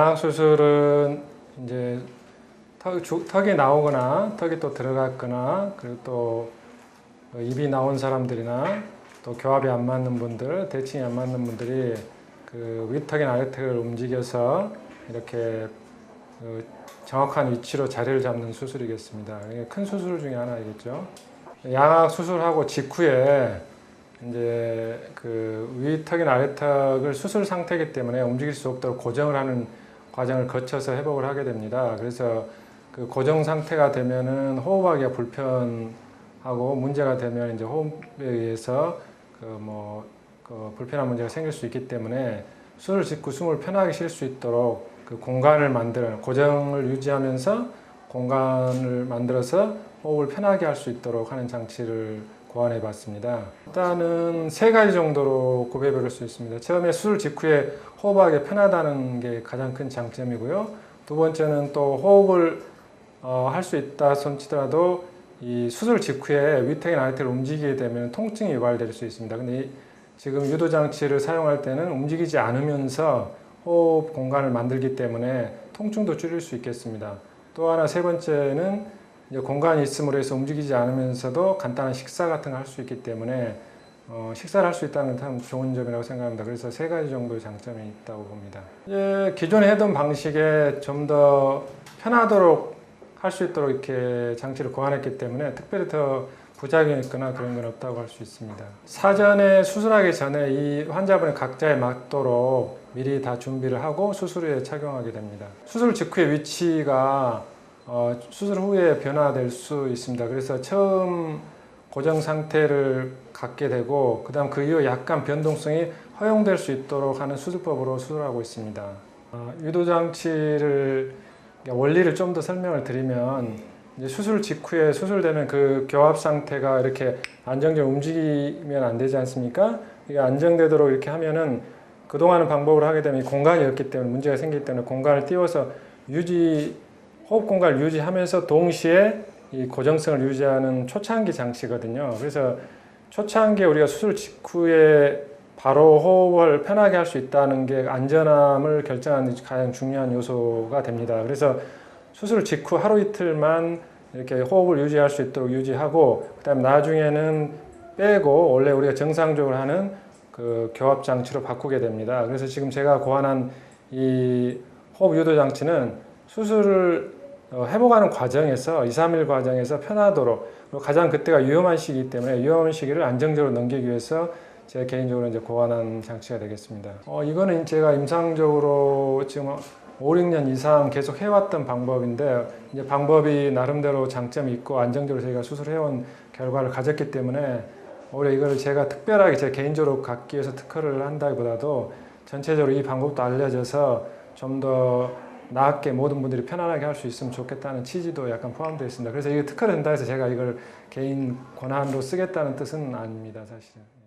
양악 수술은 이제 턱, 주- 턱이 나오거나 턱이 또 들어갔거나 그리고 또 입이 나온 사람들이나 또 교합이 안 맞는 분들, 대칭이 안 맞는 분들이 그 위턱이나 아래턱을 움직여서 이렇게 그 정확한 위치로 자리를 잡는 수술이겠습니다. 큰 수술 중에 하나이겠죠. 양악 수술하고 직후에 이제 그 위턱이나 아래턱을 수술 상태이기 때문에 움직일 수 없도록 고정을 하는 과정을 거쳐서 회복을 하게 됩니다. 그래서 그 고정 상태가 되면은 호흡하기가 불편하고 문제가 되면 이제 호흡에 의해서 그뭐 그 불편한 문제가 생길 수 있기 때문에 수술 직후 숨을 편하게 쉴 수 있도록 그 공간을 만들어 고정을 유지하면서 공간을 만들어서 호흡을 편하게 할 수 있도록 하는 장치를 고안해 봤습니다. 일단은 세 가지 정도로 구별할 수 있습니다. 처음에 수술 직후에 호흡하기 편하다는 게 가장 큰 장점이고요. 두 번째는 또 호흡을 어, 할 수 있다 손치더라도 이 수술 직후에 위턱이나 아래턱을 움직이게 되면 통증이 유발될 수 있습니다. 근데 이 지금 유도 장치를 사용할 때는 움직이지 않으면서 호흡 공간을 만들기 때문에 통증도 줄일 수 있겠습니다. 또 하나 세 번째는 공간이 있음으로 해서 움직이지 않으면서도 간단한 식사 같은 걸할수 있기 때문에 어, 식사를 할 수 있다는 건참 좋은 점이라고 생각합니다. 그래서 세 가지 정도의 장점이 있다고 봅니다. 이제 기존에 했던 방식에 좀 더 편하도록 할 수 있도록 이렇게 장치를 고안했기 때문에 특별히 더 부작용이 있거나 그런 건 없다고 할 수 있습니다. 사전에 수술하기 전에 이 환자분의 각자에 맞도록 미리 다 준비를 하고 수술 후에 착용하게 됩니다. 수술 직후의 위치가 어, 수술 후에 변화될 수 있습니다. 그래서 처음 고정 상태를 갖게 되고 그 다음 그 이후 약간 변동성이 허용될 수 있도록 하는 수술법으로 수술하고 있습니다. 어, 유도 장치를 원리를 좀 더 설명을 드리면 수술 직후에 수술되면 그 교합 상태가 이렇게 안정적으로 움직이면 안 되지 않습니까? 이게 안정되도록 이렇게 하면은 그동안은 방법을 하게 되면 이 공간이 없기 때문에 문제가 생기기 때문에 공간을 띄워서 유지 호흡 공간을 유지하면서 동시에 이 고정성을 유지하는 초창기 장치거든요. 그래서 초창기에 우리가 수술 직후에 바로 호흡을 편하게 할 수 있다는 게 안전함을 결정하는 가장 중요한 요소가 됩니다. 그래서 수술 직후 하루 이틀만 이렇게 호흡을 유지할 수 있도록 유지하고 그다음에 나중에는 빼고 원래 우리가 정상적으로 하는 그 교합 장치로 바꾸게 됩니다. 그래서 지금 제가 고안한 이 호흡 유도 장치는 수술을 어, 회복하는 과정에서 2, 3일 과정에서 편하도록 가장 그때가 위험한 시기이기 때문에 위험한 시기를 안정적으로 넘기기 위해서 제가 개인적으로 이제 고안한 장치가 되겠습니다. 어, 이거는 제가 임상적으로 지금 5, 6년 이상 계속 해왔던 방법인데 이제 방법이 나름대로 장점이 있고 안정적으로 저희가 수술해온 결과를 가졌기 때문에 오히려 이걸 제가 특별하게 제 개인적으로 갖기 위해서 특허를 한다기보다도 전체적으로 이 방법도 알려져서 좀더 나았게 모든 분들이 편안하게 할 수 있으면 좋겠다는 취지도 약간 포함되어 있습니다. 그래서 이게 특허를 한다 해서 제가 이걸 개인 권한으로 쓰겠다는 뜻은 아닙니다, 사실은.